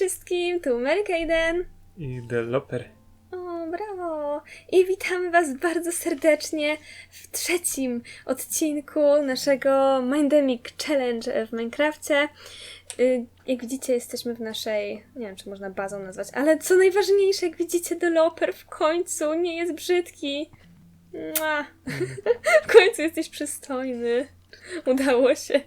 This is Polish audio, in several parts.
wszystkim, tu Mary Kayden. I developer. O, brawo! I witamy Was bardzo serdecznie w trzecim odcinku naszego Mindemic Challenge w Minecrafcie. Y, Jak widzicie, jesteśmy w naszej, nie wiem czy można bazą nazwać, ale co najważniejsze, jak widzicie, developer w końcu nie jest brzydki. Mua. W końcu jesteś przystojny. Udało się.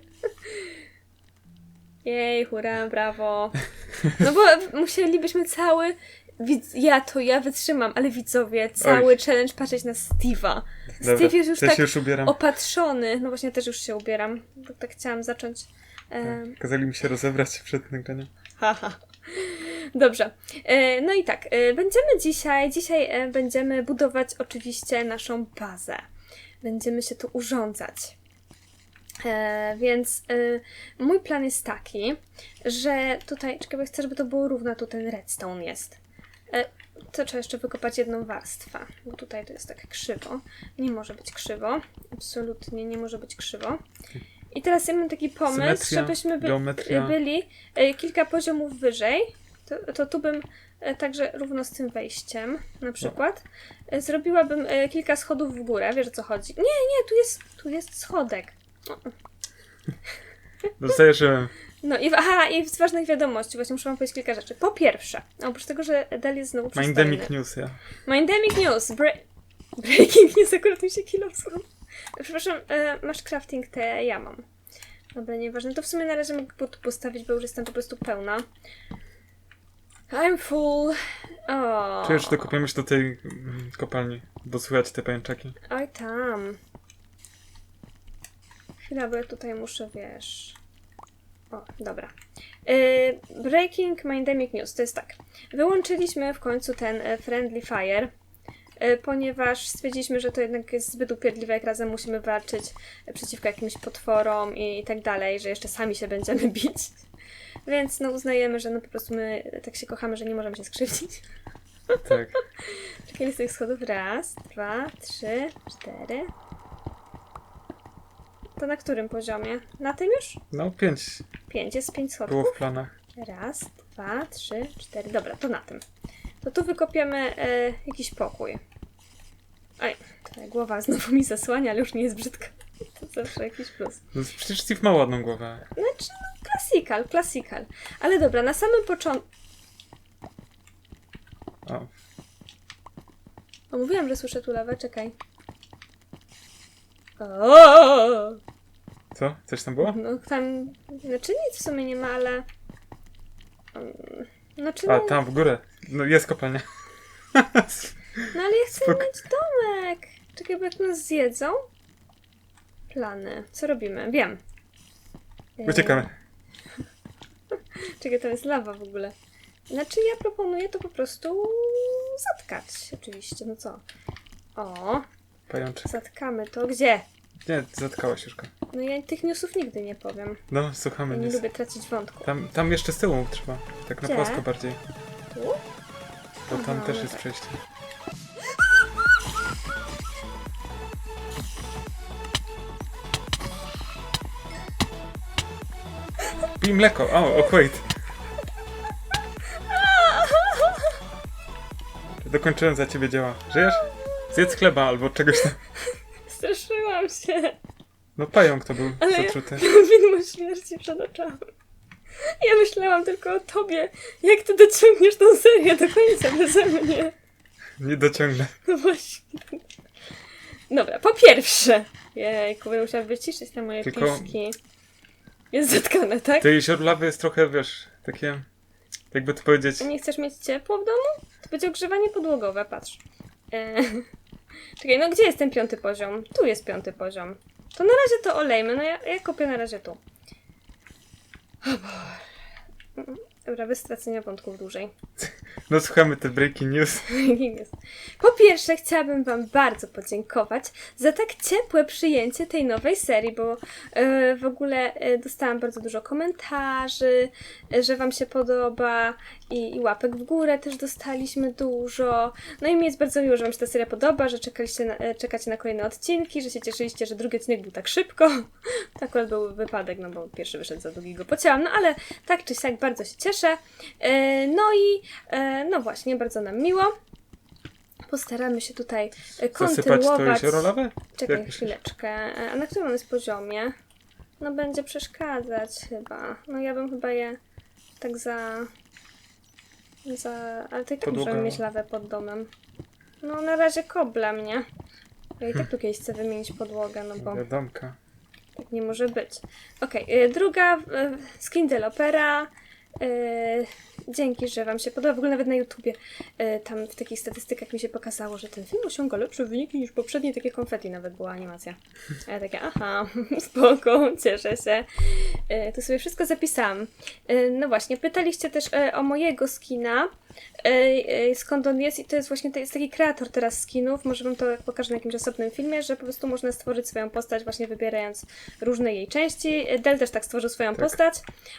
Jej, hurra, brawo. No bo musielibyśmy cały. Widz, ja to ja wytrzymam, ale widzowie, cały Oj. challenge patrzeć na Steve'a. Dobra, Steve jest już tak już ubieram. opatrzony. No właśnie, też już się ubieram, bo tak chciałam zacząć. Tak. Kazali mi się rozebrać przed nagraniem. Haha. Dobrze. E, No i tak, e, będziemy dzisiaj, dzisiaj e, będziemy budować oczywiście naszą bazę. Będziemy się tu urządzać. E, więc e, mój plan jest taki, że tutaj, czekaj, chcę, żeby to było równo, tu ten redstone jest. E, to trzeba jeszcze wykopać jedną warstwę, bo tutaj to jest tak krzywo. Nie może być krzywo. Absolutnie nie może być krzywo. I teraz ja mam taki pomysł, Symetria, żebyśmy by, geometria. byli e, kilka poziomów wyżej. To, to tu bym e, także równo z tym wejściem na przykład zrobiłabym kilka schodów w górę. Wiesz o co chodzi? Nie, nie, tu jest, tu jest schodek. Zajarzyłem. No i, aha, i z ważnych wiadomości, właśnie muszę wam powiedzieć kilka rzeczy. Po pierwsze, oprócz tego, że Del jest znowu przystojny. Mindemic News, ja. Mindemic News. Bre- breaking News, akurat mi się kilo wschodzi. Przepraszam, e, masz crafting te, ja mam. Dobra, nieważne. To w sumie na razie mogę tu postawić, bo już jestem po prostu pełna. I'm full. O. Czujesz, że dokopiemy się do tej kopalni, bo słychać te pajęczaki. Oj tam. Chwila, ja tutaj muszę, wiesz... O, dobra. Yy, breaking Mindemic News, to jest tak. Wyłączyliśmy w końcu ten e, Friendly Fire, e, ponieważ stwierdziliśmy, że to jednak jest zbyt upierdliwe, jak razem musimy walczyć e, przeciwko jakimś potworom i, i tak dalej, że jeszcze sami się będziemy bić. Więc no uznajemy, że no po prostu my tak się kochamy, że nie możemy się skrzywdzić. Tak. Czekaj, z tych schodów. Raz, dwa, trzy, cztery. To na którym poziomie? Na tym już? No, pięć Pięć, jest pięć schodów. było w planach. Raz, dwa, trzy, cztery. Dobra, to na tym. To tu wykopiemy e, jakiś pokój. Oj, tutaj głowa znowu mi zasłania, ale już nie jest brzydka. To zawsze jakiś plus. No, przecież Steve ma ładną głowę. Znaczy, no, klasikal, klasikal. Ale dobra, na samym początku... O, O, mówiłam, że słyszę tu lawę, czekaj. O! co? Coś tam było? No tam, znaczy nic w sumie nie ma, ale... Mm, Znaczy, A, no, tam w górę. No, jest kopalnia. no ale ja chcę spok- mieć domek. Czekaj, bo jak nas zjedzą... Plany. Co robimy? Wiem. E, Uciekamy. Czekaj, to jest lawa w ogóle. Znaczy ja proponuję to po prostu zatkać, oczywiście, no co? O, Pajączek. zatkamy to. Gdzie? Nie, zatkałaś już go. No ja tych newsów nigdy nie powiem. No, Ja słuchamy nie nic. lubię tracić wątku. Tam, tam jeszcze z tyłu trzeba. Tak na Gdzie? płasko bardziej. Tu? Bo tam Aha, też no jest tak. przejście. Pij mleko. O, o, wait. Dokończyłem za ciebie dzieła. Żyjesz? Zjedz chleba albo czegoś tam. No pająk to był Ale ja zatruty. widmo śmierci przed oczami. Ja myślałam tylko o tobie. Jak ty dociągniesz tą serię do końca beze mnie? Nie dociągnę. No właśnie. Dobra, po pierwsze. Jejku, będę musiała wyciszyć te moje Tylko- piszki. Jest zatkane, tak? To jezior lawy jest trochę, wiesz, takie... Jakby to powiedzieć... Nie chcesz mieć ciepło w domu? To będzie ogrzewanie podłogowe, patrz. E... Czekaj, no gdzie jest ten piąty poziom? Tu jest piąty poziom. To na razie to olejmy, no ja, ja kopię na razie tu. O Boże. Dobra, bez stracenia wątków dłużej. No słuchamy te breaking news. Jest. Po pierwsze, chciałabym Wam bardzo podziękować za tak ciepłe przyjęcie tej nowej serii, bo e, w ogóle e, dostałam bardzo dużo komentarzy, e, że Wam się podoba i, i łapek w górę też dostaliśmy dużo. No i mi jest bardzo miło, że Wam się ta seria podoba, że czekaliście na, e, czekacie na kolejne odcinki, że się cieszyliście, że drugi odcinek był tak szybko. To akurat był wypadek, no bo pierwszy wyszedł za długi go pocięłam, no ale tak czy siak bardzo się cieszę. E, no i e, no właśnie, bardzo nam miło. Postaramy się tutaj kontynuować. Czekaj Jak chwileczkę. A na którym on jest poziomie? No będzie przeszkadzać chyba. No ja bym chyba je tak za... za... Ale to i tak możemy mieć lawę pod domem. No na razie kobla mnie. Ja i tak tu kiedyś chcę wymienić podłogę, no bo Wiadomka. tak nie może być. Okej, y, druga y, skin developera. Dzięki, że Wam się podoba. W ogóle nawet na YouTubie y, tam w takich statystykach mi się pokazało, że ten film osiąga lepsze wyniki niż poprzednie. Takie konfetti nawet była animacja. A ja takie, aha, spoko, cieszę się. Y, tu sobie wszystko zapisałam. Y, no właśnie, pytaliście też y, o mojego skina. y, y, skąd on jest i to jest właśnie to jest taki kreator teraz skinów, może wam to pokażę na jakimś osobnym filmie, że po prostu można stworzyć swoją postać właśnie wybierając różne jej części. Del też tak stworzył swoją Tak. postać,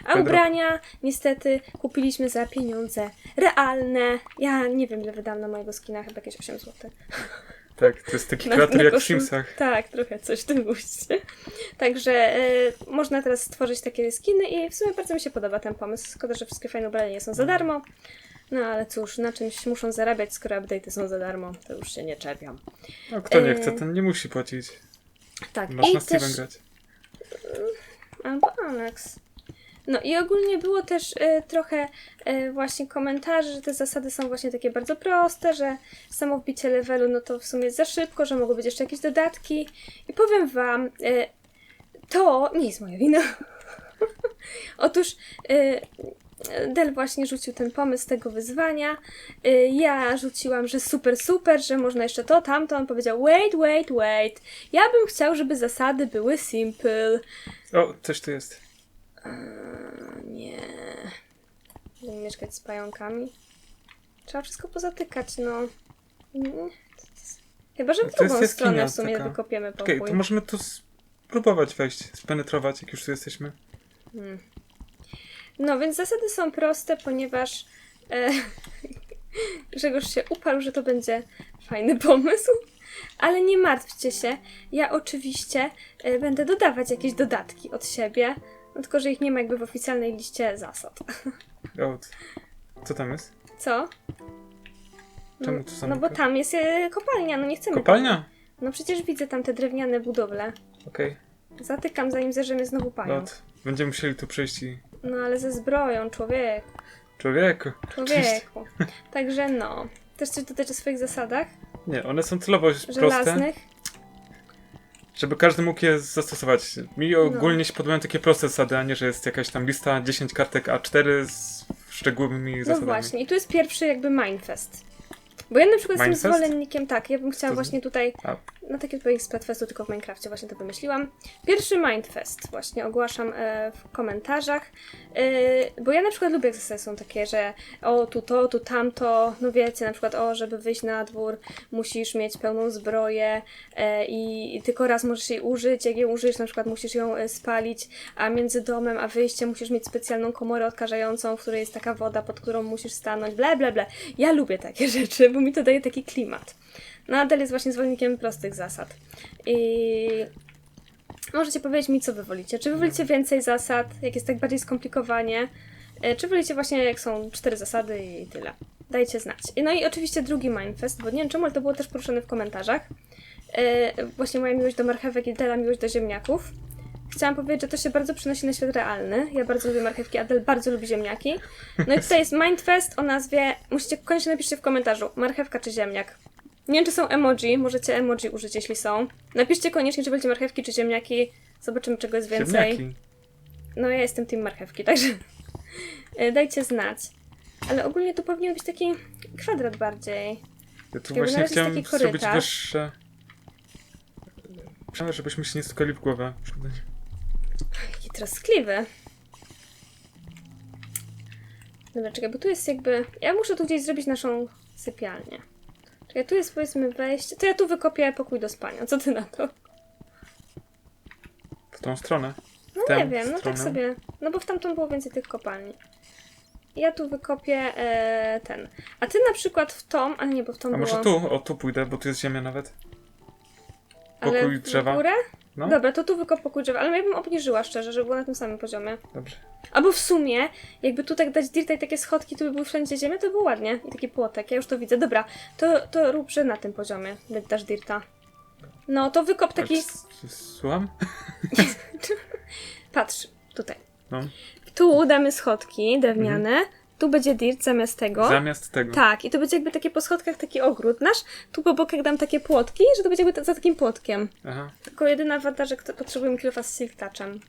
a Pedro. ubrania niestety kupiliśmy za pieniądze realne. Ja nie wiem ile wydałam na mojego skina, chyba jakieś 8 zł. Tak, to jest taki kreator jak w Simsach. Tak, trochę coś w tym guście. Także y, można teraz stworzyć takie skiny i w sumie bardzo mi się podoba ten pomysł. Szkoda, że wszystkie fajne ubrania nie są za darmo. No ale cóż, na czymś muszą zarabiać, skoro update'y są za darmo, to już się nie czepiam. No, kto nie E, chce, ten nie musi płacić. Tak, Masz i na Steven też... grać. Albo Alex. No i ogólnie było też e, trochę e, właśnie komentarzy, że te zasady są właśnie takie bardzo proste, że samo wbicie levelu no to w sumie za szybko, że mogą być jeszcze jakieś dodatki. I powiem wam, e, to nie jest moja wina. Otóż e, Del właśnie rzucił ten pomysł tego wyzwania. Ja rzuciłam, że super, super, że można jeszcze to, tamto. On powiedział, wait, wait, wait. Ja bym chciał, żeby zasady były simple. O, coś tu jest. Eee, Nie. Będziemy mieszkać z pająkami. Trzeba wszystko pozatykać, no. Chyba, że w To jest drugą stronę jaskinia w sumie taka. wykopiemy Okej, pokój. to możemy tu spróbować wejść, spenetrować, jak już tu jesteśmy. Hmm. No, więc zasady są proste, ponieważ e, Grzegorz się uparł, że to będzie fajny pomysł. Ale nie martwcie się, ja oczywiście e, będę dodawać jakieś dodatki od siebie, no tylko, że ich nie ma jakby w oficjalnej liście zasad. O, co tam jest? Co? Czemu No, tu są no bo tam jest e, kopalnia, no nie chcemy. Kopalnia? No przecież widzę tam te drewniane budowle. Okej, Zatykam zanim zerzymy znowu panią. lot. Będziemy musieli tu przejść i... No ale ze zbroją, człowieku. Człowieku. oczywiście. Człowieku. Także no. Też coś dodać o swoich zasadach? Nie, one są celowo proste, Żelaznych? Żeby każdy mógł je zastosować. Mi ogólnie się podobają takie proste zasady, a nie, że jest jakaś tam lista 10 kartek A4 z szczegółowymi No zasadami. właśnie. I tu jest pierwszy jakby Mindfest. Bo ja na przykład jestem Mindfest? zwolennikiem, tak, ja bym chciała To- właśnie tutaj, A. no takie tutaj Splatfestu, tylko w Minecrafcie właśnie to wymyśliłam. Pierwszy Mindfest właśnie ogłaszam e, w komentarzach, e, bo ja na przykład lubię, jak zasady są takie, że o tu to, tu tamto, no wiecie, na przykład o, żeby wyjść na dwór, musisz mieć pełną zbroję e, i, i tylko raz możesz jej użyć, jak jej użyjesz, na przykład musisz ją e, spalić, a między domem a wyjściem musisz mieć specjalną komorę odkażającą, w której jest taka woda, pod którą musisz stanąć, ble, ble, ble. Ja lubię takie rzeczy, bo mi to daje taki klimat. No Adel jest właśnie zwolennikiem prostych zasad. I możecie powiedzieć mi, co wy wolicie. Czy wy wolicie więcej zasad, jak jest tak bardziej skomplikowanie, e, czy wolicie właśnie, jak są cztery zasady i tyle. Dajcie znać. No i oczywiście drugi Mindfest, bo nie wiem czemu, ale to było też poruszone w komentarzach. E, właśnie moja miłość do marchewek i Dela miłość do ziemniaków. Chciałam powiedzieć, że to się bardzo przynosi na świat realny. Ja bardzo lubię marchewki, Adel bardzo lubi ziemniaki. No i tutaj jest Mindfest o nazwie, musicie koniecznie napiszcie w komentarzu, marchewka czy ziemniak. Nie wiem, czy są emoji, możecie emoji użyć, jeśli są. Napiszcie koniecznie, czy wolicie marchewki czy ziemniaki. Zobaczymy, czego jest więcej. Ziemniaki. No ja jestem team marchewki, także e, dajcie znać. Ale ogólnie tu powinien być taki kwadrat bardziej. Ja tu Jakby właśnie chciałem taki zrobić wyższe... Chciałem, żebyśmy się nie stukali w głowę. Jaki troskliwy. Dobra, czekaj, bo tu jest jakby... Ja muszę tu gdzieś zrobić naszą sypialnię. Czekaj, tu jest powiedzmy wejście. To ja tu wykopię pokój do spania. Co ty na to? W tą stronę. No tę nie wiem, no tak stronę. sobie. No bo w tamtą było więcej tych kopalni. Ja tu wykopię e, ten. A ty na przykład w tą, a nie, bo w tą A było. może tu? O, tu pójdę, bo tu jest ziemia nawet. ale pokój w drzewa? górę? No, Dobra, to tu wykop pokój drzewa, ale ja bym obniżyła szczerze, żeby było na tym samym poziomie. dobrze. Albo w sumie, jakby tu tak dać dirta i takie schodki, tu by były wszędzie ziemia, to by było ładnie. I taki płotek, ja już to widzę. Dobra, to, to rób, że na tym poziomie dasz dirta. No, to wykop taki... S- s- Słucham? Patrz, tutaj. No. Tu damy schodki drewniane, tu będzie dirt zamiast tego. Zamiast tego. Tak, i to będzie jakby takie po schodkach taki ogród nasz. Tu po bokach dam takie płotki, że to będzie jakby za takim płotkiem. Aha. Tylko jedyna wada, że potrzebujemy kilofa z silk touchem.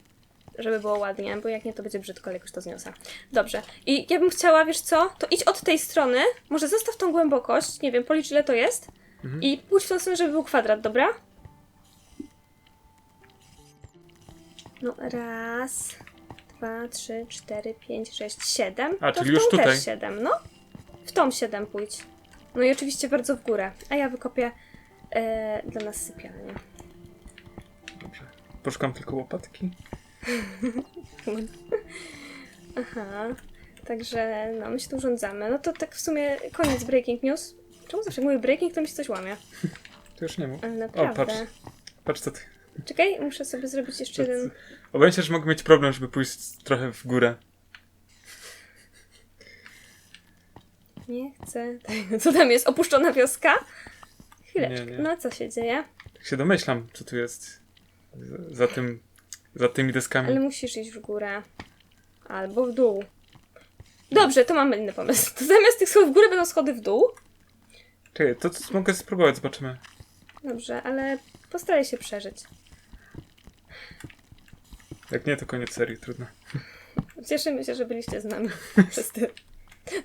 Żeby było ładnie, bo jak nie, to będzie brzydko, ale jakoś to zniosę. Dobrze. I ja bym chciała, wiesz co? To idź od tej strony, może zostaw tą głębokość, nie wiem, policz ile to jest. Mhm. I pójdź w tą stronę, żeby był kwadrat, dobra? No, raz, dwa, trzy, cztery, pięć, sześć, siedem. A, to czyli w już tą tutaj. też siedem, no. W tą siedem pójdź. No i oczywiście bardzo w górę. A ja wykopię e, dla nas sypialnię. Dobrze. Poszukam tylko łopatki. Aha. Także no, my się tu urządzamy. No to tak w sumie koniec breaking news. Czemu zawsze jak mówię breaking, to mi się coś łamie? To już nie mów. Ale O, naprawdę. patrz. Patrz co ty. Czekaj, muszę sobie zrobić jeszcze jeden. Obawiam się, że mogę mieć problem, żeby pójść trochę w górę. Nie chcę. Co tam jest? Opuszczona wioska? Chwileczkę. Nie, nie. No co się dzieje? Tak się domyślam, co tu jest za- za tym, za tymi deskami. Ale musisz iść w górę. Albo w dół. Dobrze, to mamy inny pomysł. To zamiast tych schodów w górę będą schody w dół. Czekaj, to, to mogę spróbować, zobaczymy. Dobrze, ale postaraj się przeżyć. Jak nie, to koniec serii, trudno. Cieszymy się, że byliście z nami przez te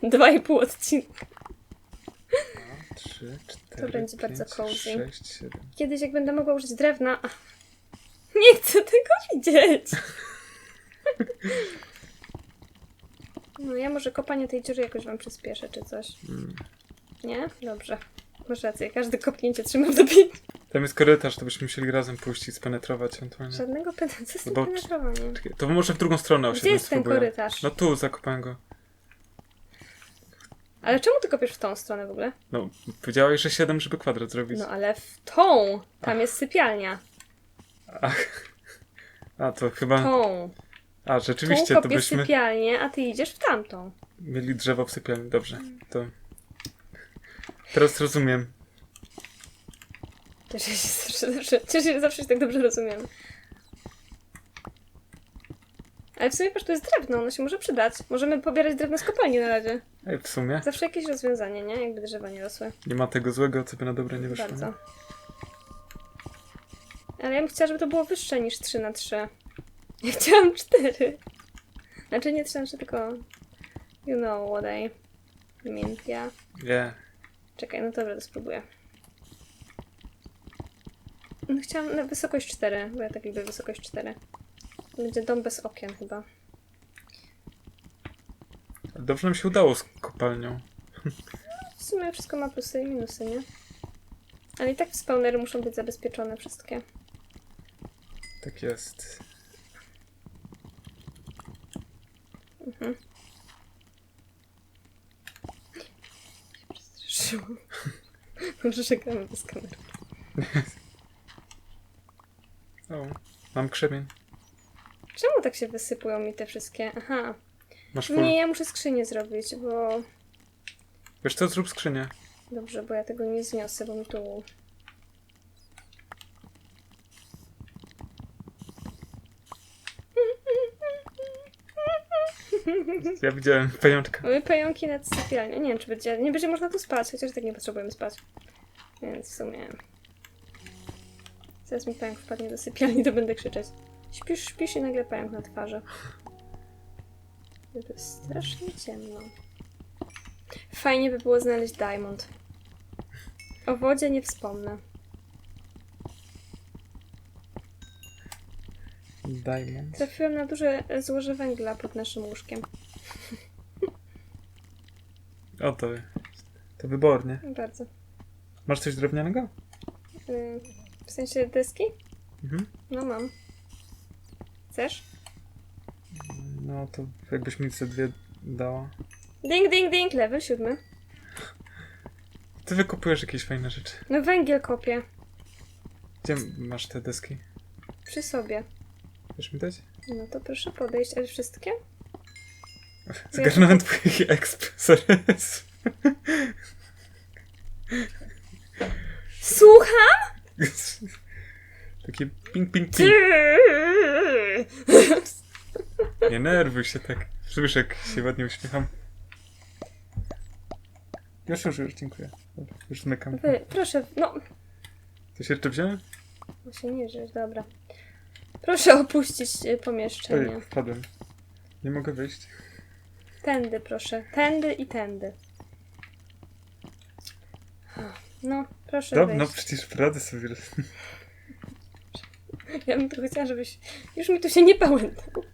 dwa i pół odcinka. Trzy, cztery, będzie pięć, bardzo cozy. sześć, siedem. Kiedyś, jak będę mogła użyć drewna. Ach, Nie chcę tego widzieć. No ja może kopanie tej dziury jakoś wam przyspieszę, czy coś. Mm. Nie? Dobrze. Masz rację, każde kopnięcie trzymam do pięć. Tam jest korytarz, to byśmy musieli razem pójść i spenetrować ewentualnie. Żadnego penetrowaniem? Czekaj, To może w drugą stronę Gdzie osiągnąć jest ten spróbuję. korytarz? No tu, zakopałem go. Ale czemu ty kopiesz w tą stronę w ogóle? No, powiedziałeś, że 7, żeby kwadrat zrobić. No ale w tą! Tam jest sypialnia. Ach. A, to chyba... Tą. A, Tu rzeczywiście, to kopiesz byśmy sypialnię, a ty idziesz w tamtą. mieli drzewo w sypialni. Dobrze, to... Teraz rozumiem. Cieszę się zawsze, zawsze, cieszę się, że zawsze się tak dobrze rozumiem. Ale w sumie patrz, tu jest drewno, ono się może przydać. Możemy pobierać drewno z kopalni na razie. Ej, w sumie Zawsze jakieś rozwiązanie, nie? Jakby drzewa nie rosły. nie ma tego złego, co by na dobre nie wyszło. Bardzo. Ale ja bym chciała, żeby to było wyższe niż 3 na 3 Ja chciałam 4. Znaczy nie 3 na 3, tylko you know what I mean, ja. Nie. Czekaj, no dobra, to spróbuję. No, chciałam na wysokość 4, bo ja tak lubię wysokość 4. Będzie dom bez okien chyba. Dobrze nam się udało z kopalnią. W sumie wszystko ma plusy i minusy, nie? Ale i tak spawnery muszą być zabezpieczone wszystkie. Tak jest. Mhm. Przestraszyłam. Może czekamy bez kamery. O, mam krzemień. Czemu tak się wysypują mi te wszystkie? Aha. Masz full. Nie, ja muszę skrzynię zrobić, bo... Wiesz co, zrób skrzynię. Dobrze, bo ja tego nie zniosę, bo mi tu... Ja widziałem pajączka. Mamy pająki nad sypialnią. Nie wiem, czy będzie... Nie będzie można tu spać, chociaż tak nie potrzebujemy spać. Więc w sumie... Zaraz mi pająk wpadnie do sypialni, to będę krzyczeć. Śpisz, śpisz i nagle pająk na twarzy. To jest strasznie ciemno. Fajnie by było znaleźć diamond. O wodzie nie wspomnę. Diamond. Trafiłam na duże złoże węgla pod naszym łóżkiem. O, to... To wybornie. Bardzo. Masz coś drewnianego? Yy, w sensie deski? Mhm. No mam. Chcesz? No to jakbyś mi ze dwie dała. Ding, ding, ding, level siódmy. Ty wykupujesz jakieś fajne rzeczy. No węgiel kopię. Gdzie masz te deski? Przy sobie. Chcesz mi dać? No to proszę podejść, ale wszystkie? Zgarnąłem twój sorry. Słucham? Taki ping, ping, ping. Nie nerwuj się tak. Słyszysz, jak się ładnie uśmiecham. Już, już, już, dziękuję. Dobra, już zmykam. Wy, proszę, no. Coś jeszcze wziąłem? No się nie rzecz, dobra. Proszę opuścić e, pomieszczenie. Oj, wpadłem. Nie mogę wyjść. Tędy, proszę. Tędy i tędy. No, proszę Dobra, no wyjść. przecież poradzę sobie. Ja bym tylko chciała, żebyś... Już mi tu się nie pałętał.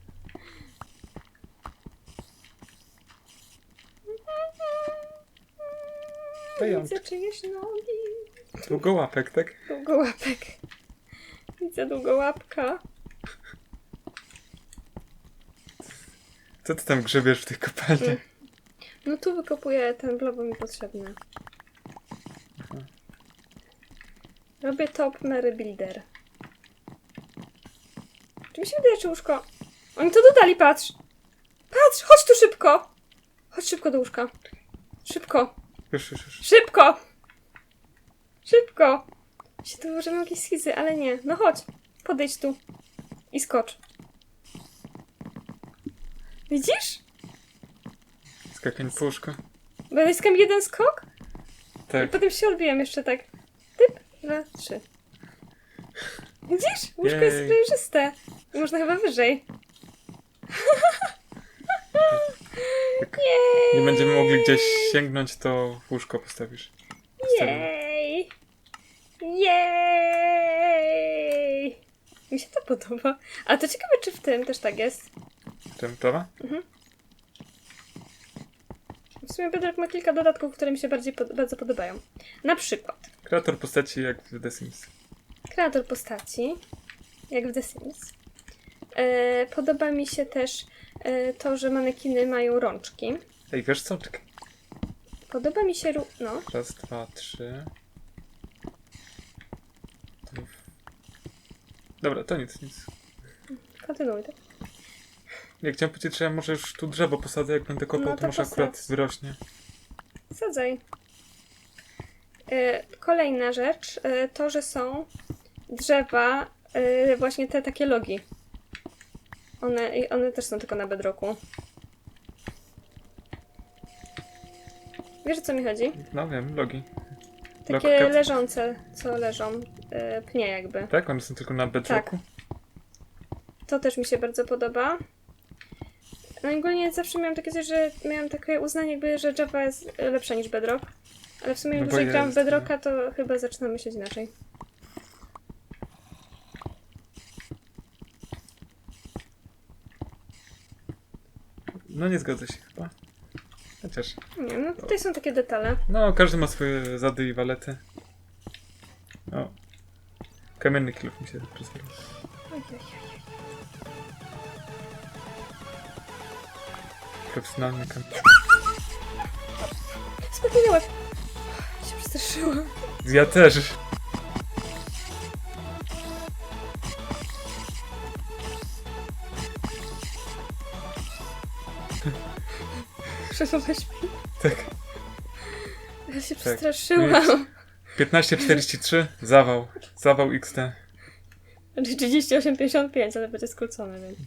Pająk. Widzę czyjeś nogi. Długołapek, tak? Długołapek. Widzę długołapka. Co ty tam grzebiesz w tej kopalni? Mm. No tu wykopuję ten blob, bo mi potrzebny. Robię top Mary Builder. Mi się łóżko... Oni to dodali, patrz! Patrz, chodź tu szybko! Chodź szybko do łóżka. Szybko, Już, już, już. szybko! Szybko! Się tu może mam jakieś schizy, ale nie. No chodź, podejdź tu. I skocz. Widzisz? Skakań po łóżko. Bo naciskam jeden skok i Tak. potem się odbiłem jeszcze tak. Typ, dwa, trzy. Widzisz? Łóżko jest Jej. przejrzyste. Można chyba wyżej. Jej! Nie będziemy mogli gdzieś sięgnąć, to w łóżko postawisz. Jej! Jej! Mi się to podoba. Ale to ciekawe, czy w tym też tak jest. Czym, prawa? W sumie Bedrock ma kilka dodatków, które mi się bardziej pod- bardzo podobają. Na przykład Kreator postaci jak w The Sims. kreator postaci, jak w The Sims. E, podoba mi się też e, to, że manekiny mają rączki. Ej, wiesz co? Czekaj. Podoba mi się. Ru- no, Raz, dwa, trzy. Dobra, to nic, nic. kontynuuj. Tak? Jak chciałem powiedzieć, że ja może już tu drzewo posadzę, jak będę kopał, No to, to może akurat posadź. wyrośnie. Sadzaj. E, kolejna rzecz, to, że są drzewa, właśnie te takie logi. One, one też są tylko na bedroku. Wiesz o co mi chodzi? No wiem, logi. Takie leżące, co leżą, e, pnie jakby. Tak? One są tylko na bedrocku? To też mi się bardzo podoba. No i ogólnie zawsze miałam takie coś, że miałam takie uznanie jakby, że Java jest lepsza niż Bedrock. Ale w sumie No bo dłużej gram w jest, no. Bedrocka, to chyba zaczynam myśleć inaczej. No nie zgodzę się chyba. Chociaż. Nie no tutaj są takie detale. No, każdy ma swoje zady i walety. O. Kamienny kilów mi się rozwalił. Profesjonalny kamień. Spokojniałaś. się przestraszyłam. Ja też. Tak. Ja się Tak. przestraszyłam. 15.43. Zawał. Zawał XT. Znaczy 38,55, ale będzie skrócone, więc...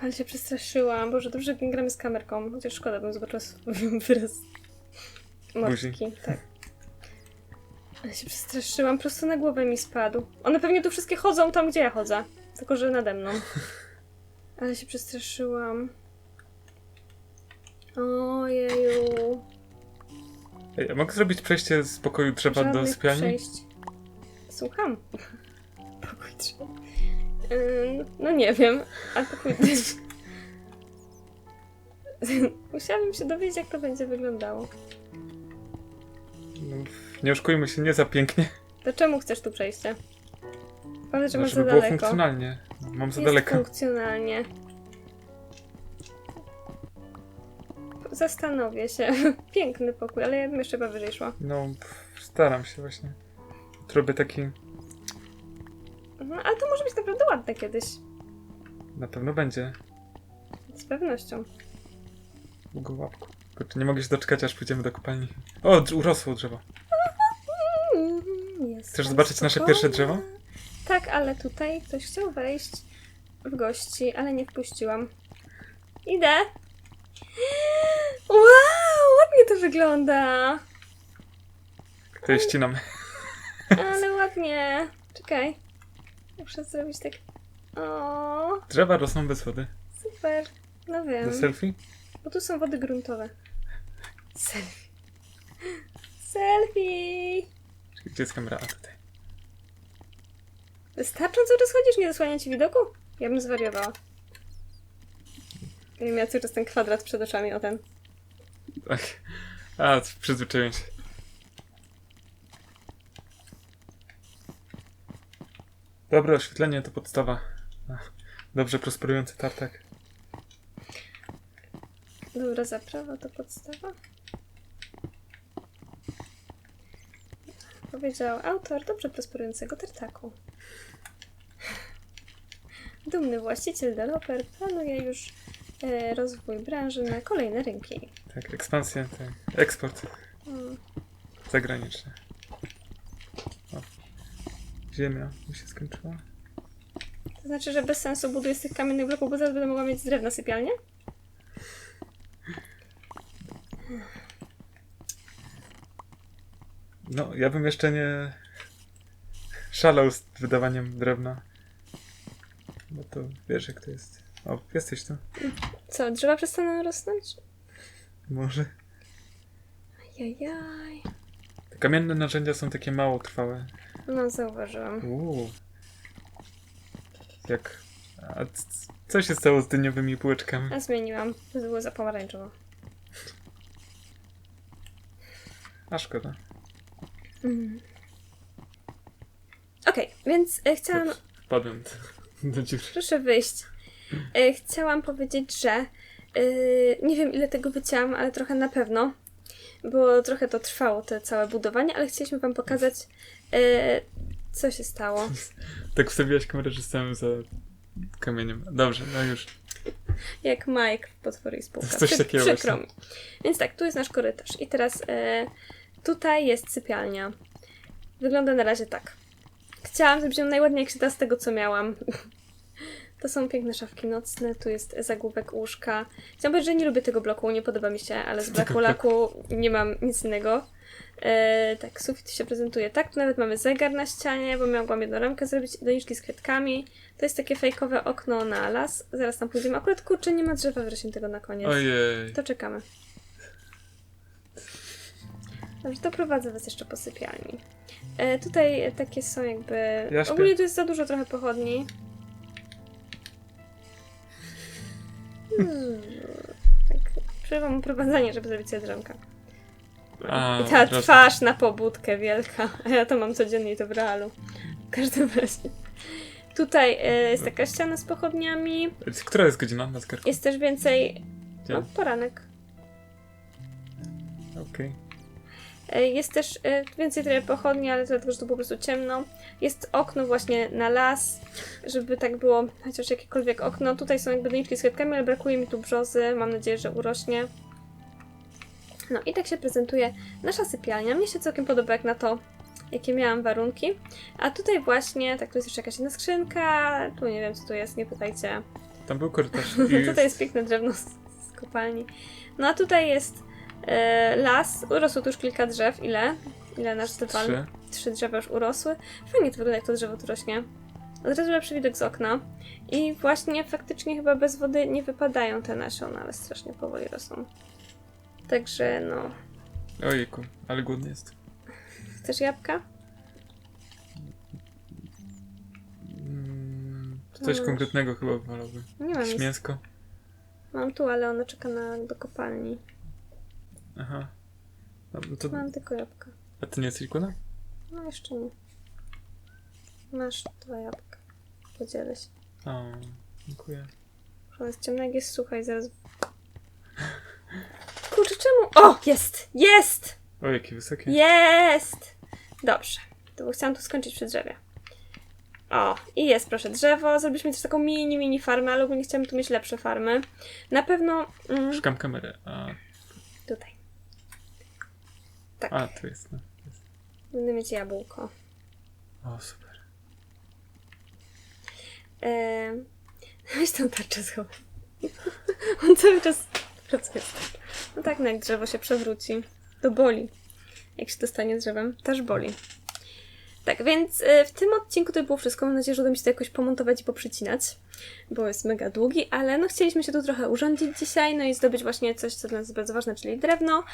Ale się przestraszyłam. Boże, dobrze że gramy z kamerką. Chociaż szkoda, bym zobaczyła swój wyraz Buzi. mordki. Tak. Ale się przestraszyłam. Prosto na głowę mi spadł. One pewnie tu wszystkie chodzą tam, gdzie ja chodzę. Tylko, że nade mną. Ale się przestraszyłam. Ojeju. Ej, a mogę zrobić przejście z pokoju drzewa do Żadnych sypialni? przejść. Słucham. Pokój drzewa. Ym, no nie wiem, a pokój Musiałabym się dowiedzieć, jak to będzie wyglądało. No, nie oszukujmy się, nie za pięknie. To czemu chcesz tu przejście? Powiedz, że masz żeby za było daleko. funkcjonalnie. Mam za Jest daleko. funkcjonalnie. Zastanowię się. Piękny pokój, ale ja bym jeszcze chyba wyżej szła. No, pff, staram się właśnie. Robię taki, Mhm, ale to może być naprawdę ładne kiedyś. na pewno będzie Z pewnością. długo łapku. Kurczę, nie mogę się doczekać, aż pójdziemy do kopalni. O, drz- urosło drzewo. Mm, Jest Chcesz zobaczyć nasze pierwsze drzewo? Tak, ale tutaj ktoś chciał wejść w gości, ale nie wpuściłam. Idę. Wow, ładnie to wygląda. To je ścinam. Ale ładnie. Czekaj. Muszę zrobić tak. O, Drzewa rosną bez wody. super. No wiem. Do selfie? Bo tu są wody gruntowe. Selfie. Selfie. Gdzie jest kamera? A tutaj. Wystarcząco rozchodzisz, nie zasłania ci widoku? Ja bym zwariowała. Ja miała cały czas ten kwadrat przed oczami, o ten. Tak. A, przyzwyczaiłem się. Dobre oświetlenie to podstawa. Ach, Dobrze prosperujący tartak. Dobra zaprawa to podstawa. Powiedział autor dobrze prosperującego tartaku. Dumny właściciel deweloper planuje już rozwój branży na kolejne rynki. Tak, ekspansja, tak. Eksport Mm. zagraniczny. O. Ziemia mi się skończyła. To znaczy, że bez sensu buduję z tych kamiennych bloków, bo zaraz będę mogła mieć z drewna sypialnię? No, ja bym jeszcze nie szalał z wydawaniem drewna. Bo to wiesz jak to jest. O, jesteś tu. Co, drzewa przestaną rosnąć? Może. Jajaj. Te kamienne narzędzia są takie mało trwałe. No, zauważyłam. Uuu. Jak. A c- c- co się stało z dyniowymi półeczkami? A zmieniłam. To było za pomarańczowo. A szkoda. Mm. Okej, więc e, chciałam Wpadłem do dziury. Proszę wyjść. E, Chciałam powiedzieć, że e, nie wiem ile tego wycięłam, ale trochę na pewno, bo trochę to trwało, te całe budowanie, ale chcieliśmy Wam pokazać, e, co się stało. Tak wstawiłaś kamerę, że stałem za kamieniem. Dobrze, no już. Jak Mike w Potwory i Spółka. Coś Przy- takiego Przykro mi. Więc tak, tu jest nasz korytarz i teraz tutaj jest sypialnia. Wygląda na razie tak. Chciałam zrobić ją najładniej jak się da z tego, co miałam. To są piękne szafki nocne, tu jest zagłówek łóżka. Chciałam powiedzieć, że nie lubię tego bloku, nie podoba mi się, ale z braku laku nie mam nic innego. E, tak, sufit się prezentuje tak. Tu nawet mamy zegar na ścianie, bo miałam jedną ramkę zrobić, doniczki z kwiatkami. To jest takie fejkowe okno na las. Zaraz tam pójdziemy. Akurat kurczę, nie ma drzewa wrośniętego na koniec. Ojej. To czekamy. Dobrze, to prowadzę Was jeszcze po sypialni. E, tutaj takie są jakby... Ja śpię. Ogólnie tu jest za dużo trochę pochodni. Hmm, tak, przerywam prowadzenie, żeby zrobić sobie drzemkę. A, I ta od razu. twarz na pobudkę wielka. A ja to mam codziennie i to w realu. W każdym razie. Tutaj e, jest taka ściana z pochodniami. Która jest godzina na zegarku? Jest też więcej... No, poranek. Okej. E, Jest też e, więcej trochę pochodni, ale to dlatego, że tu po prostu ciemno. Jest okno właśnie na las, żeby tak było, chociaż jakiekolwiek okno. Tutaj są jakby doniczki z kwiatkami, ale brakuje mi tu brzozy. Mam nadzieję, że urośnie. No i tak się prezentuje nasza sypialnia. Mnie się całkiem podoba jak na to, jakie miałam warunki. A tutaj właśnie, tak tu jest jeszcze jakaś jedna skrzynka. Tu nie wiem co tu jest, nie pytajcie. Tam był korytarz. Tutaj jest piękne drewno z, z kopalni. No a tutaj jest las. Urosło tu już kilka drzew. Ile? Ile nasz dywan? trzy. Trzy drzewa już urosły. Fajnie to wygląda, jak to drzewo tu rośnie. Od razu lepszy widok z okna. I właśnie faktycznie chyba bez wody nie wypadają te nasiona, ale strasznie powoli rosną. Także no. Ojejku, ale głodny jest. Chcesz jabłka? Mm, coś No, konkretnego chyba wolałbym. Nie mam Jakieś nic. mięsko? Mam tu, ale ona czeka na, do kopalni. Aha. No, no to, Mam tylko jabłka. a ty nie jesteś głodna? No jeszcze nie. Masz dwa jabłka. Podzielę się. O, dziękuję. Jest ciemna, jak jest sucha i zaraz... czemu? O, jest! Jest! O, jakie wysokie. Jest! Dobrze. To bo chciałam tu skończyć przy drzewie. O, i jest, proszę, drzewo. Zrobiliśmy też taką mini, mini farmę, ale ogólnie chciałam tu mieć lepsze farmy. Na pewno... Mm, Szukam kamery. A. Tak. a tu jest. No. Będę mieć jabłko. O, super. Eee, weź tą tarczę schowaj. On cały czas pracuje z tarczą. No tak, no jak drzewo się przewróci, to boli. Jak się dostanie drzewem, też boli. Tak, więc e, w tym odcinku to było wszystko. Mam nadzieję, że uda mi się to jakoś pomontować i poprzycinać, bo jest mega długi, ale no chcieliśmy się tu trochę urządzić dzisiaj, no i zdobyć właśnie coś, co dla nas jest bardzo ważne, czyli drewno.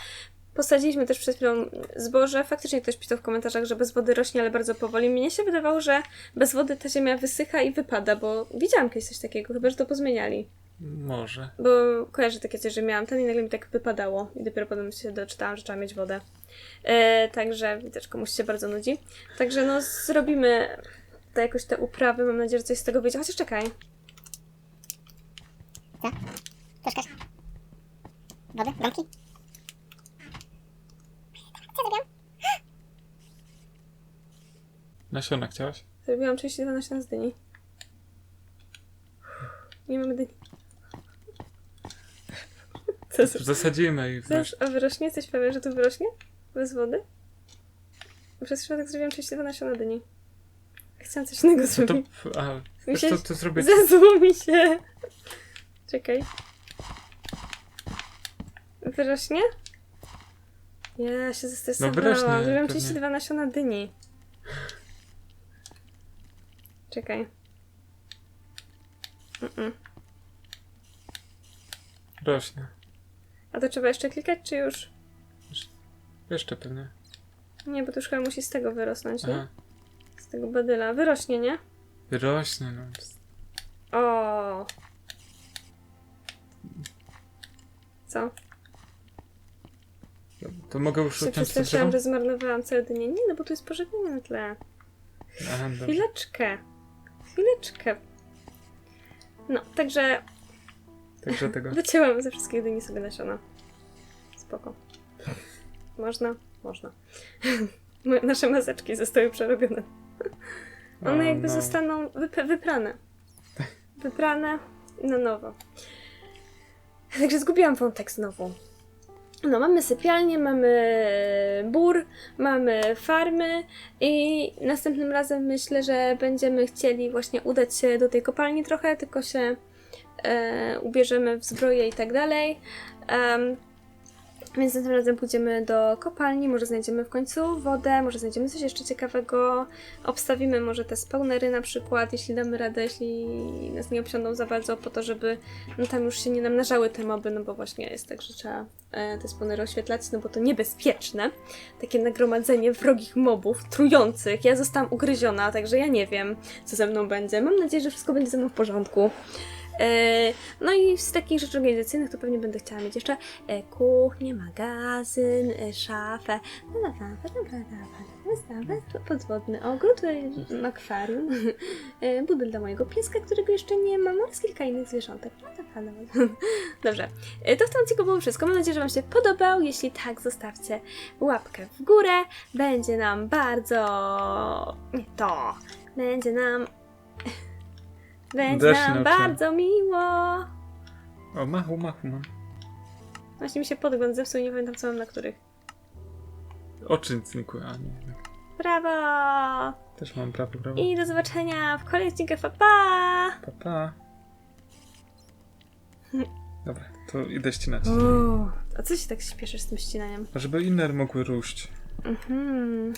Posadziliśmy też przed chwilą zboże. Faktycznie ktoś pisał w komentarzach, że bez wody rośnie, ale bardzo powoli. Mnie się wydawało, że bez wody ta ziemia wysycha i wypada, bo widziałam kiedyś coś takiego, chyba że to pozmieniali. Może. Bo kojarzę takie coś, że miałam ten i nagle mi tak wypadało. I dopiero potem się doczytałam, że trzeba mieć wodę. E, także widać, komuś się bardzo nudzi. Także no zrobimy te, jakoś te uprawy. Mam nadzieję, że coś z tego wyjdzie. Chociaż czekaj. Troszkę. Wody? Domki? Co zrobiłam? Nasiona chciałaś? Zrobiłam 32 nasion z dyni. Nie mamy dyni. Co z... Zasadzimy i wreszcie. a wyrośnie? Jesteś pewien, że to wyrośnie? Bez wody? Przez przypadek zrobiłam 32 nasiona dyni. Chciałam coś innego No to, zrobić. a, wiesz się co, to zrobię... Zezło mi się. Czekaj. Wyrośnie? Ja się zestresowałam. No wyrośnie, Zrobiłam pewnie. 32 nasiona dyni. Czekaj. Mm-mm. Rośnie. A to trzeba jeszcze klikać, czy już? Jeszcze pewnie. Nie, bo to już chyba musi z tego wyrosnąć, nie? Aha. Z tego badyla. Wyrośnie, nie? Wyrośnie, no. O. Co? To mogę już Się uciąć to przestraszyłam, że zmarnowałam całe dynie. Nie, no bo tu jest pożegnanie na tle. Aha, dobrze. Chwileczkę. Chwileczkę. No, także Także tego. wycięłam ze wszystkich dyni sobie nasiona. Spoko. Można? Można. Nasze maseczki zostały przerobione. One O, jakby no. zostaną wyp- wyprane. Wyprane na nowo. Także zgubiłam wątek znowu. No, mamy sypialnię, mamy bór, mamy farmy i następnym razem myślę, że będziemy chcieli właśnie udać się do tej kopalni trochę, tylko się e, ubierzemy w zbroję i tak dalej. Więc następnym razem pójdziemy do kopalni, może znajdziemy w końcu wodę, może znajdziemy coś jeszcze ciekawego, obstawimy może te spawnery na przykład, jeśli damy radę, jeśli nas nie obsiądą za bardzo, po to, żeby no tam już się nie namnażały te moby, no bo właśnie jest tak, że trzeba e, te spawnery oświetlać, no bo to niebezpieczne. Takie nagromadzenie wrogich mobów, trujących. Ja zostałam ugryziona, także ja nie wiem, co ze mną będzie. Mam nadzieję, że wszystko będzie ze mną w porządku. E, No i z takich rzeczy organizacyjnych to pewnie będę chciała mieć jeszcze e, kuchnię, magazyn, e, szafę, wystawę, podwodny ogród, e, akwarium, budynk dla mojego pieska, którego jeszcze nie mam oraz kilka innych zwierzątek. No tak, ale- Dobrze, to w tym odcinku było wszystko. Mam nadzieję, że Wam się podobał. Jeśli tak, zostawcie łapkę w górę. Będzie nam bardzo... Nie to. Będzie nam... Będzie Deszcz nam na bardzo miło. O, machu, machu mam. Właśnie mi się podgląd zepsuł i nie pamiętam co mam na których. Oczy znikły, a nie. tak. Brawo! Też mam prawo, prawo. I do zobaczenia w kolejnym odcinku. Pa, pa! Pa, pa. Dobra, to idę ścinać. Uuu, a co się tak śpieszysz z tym ścinaniem? Żeby inne mogły róść. Mhm.